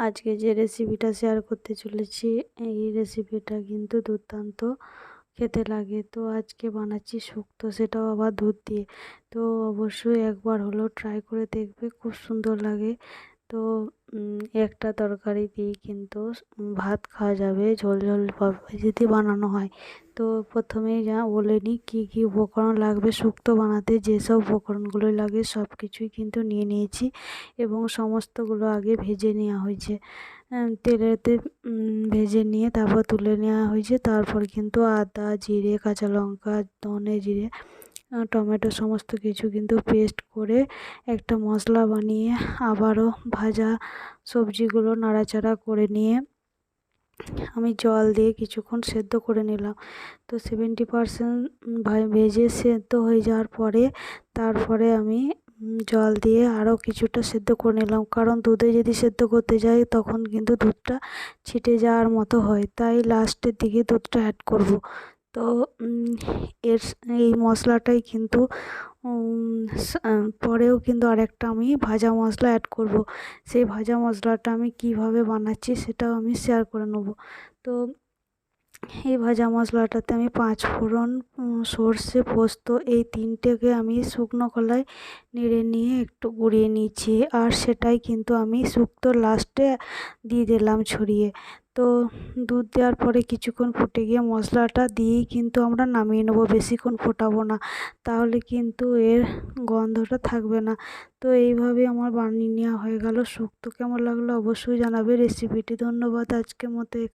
আজকে যে রেসিপিটা শেয়ার করতে চলেছি, এই রেসিপিটা কিন্তু দুর্দান্ত। খেতে লাগে। তো আজকে বানাচ্ছি শুক্তো, সেটাও আবার দুধ দিয়ে। তো অবশ্যই একবার হলেও ট্রাই করে দেখবে, খুব সুন্দর লাগে। তো একটা তরকারি দিয়েই কিন্তু ভাত খাওয়া যাবে, ঝোল ঝোল যদি বানানো হয়। তো প্রথমেই যা বলে নিই, কী কী উপকরণ লাগবে, শুক্তো বানাতে যেসব উপকরণগুলো লাগে সব কিছুই কিন্তু নিয়ে নিয়েছি এবং সমস্তগুলো আগে ভেজে নেওয়া হয়েছে। তেলেতে ভেজে নিয়ে তারপর তুলে নেওয়া হয়েছে। তারপর কিন্তু আদা, জিরে, কাঁচা লঙ্কা, ধনে জিরে টমেটো সমস্ত কিছু কিন্তু পেস্ট করে একটা মশলা বানিয়ে আবারও ভাজা সবজিগুলো নাড়াচাড়া করে নিয়ে আমি জল দিয়ে কিছুক্ষণ সেদ্ধ করে নিলাম। তো সেভেন্টি পারসেন্ট ভেজে সেদ্ধ হয়ে যাওয়ার পরে তারপরে আমি জল দিয়ে আরও কিছুটা সেদ্ধ করে নিলাম। কারণ দুধে যদি সেদ্ধ করতে যাই তখন কিন্তু দুধটা ছিটে যাওয়ার মতো হয়। তাই লাস্টের দিকে দুধটা অ্যাড করব। তো এর এই মশলাটাই কিন্তু পরেও কিন্তু আরেকটা আমি ভাজা মশলা অ্যাড করব। সেই ভাজা মশলাটা আমি কীভাবে বানাচ্ছি সেটাও আমি শেয়ার করে নেব। তো এই ভাজা মশলাটাতে আমি পাঁচ ফোড়ন সর্ষে পোস্ত, এই তিনটেকে আমি শুকনো কলায় নেড়ে নিয়ে একটু গুঁড়িয়ে নিচ্ছি। আর সেটাই কিন্তু আমি শুক্তোর লাস্টে দিয়ে দিলাম ছড়িয়ে। তো দুধ দেওয়ার পরে কিছুক্ষণ ফুটে গিয়ে মশলাটা দিয়েই কিন্তু আমরা নামিয়ে নেব, বেশিক্ষণ ফোটাবো না। তাহলে কিন্তু এর গন্ধটা থাকবে না। তো এইভাবে আমার বানিয়ে নেওয়া হয়ে গেল। শুক্তো কেমন লাগল অবশ্যই জানাবে। রেসিপিটি ধন্যবাদ আজকের মতো।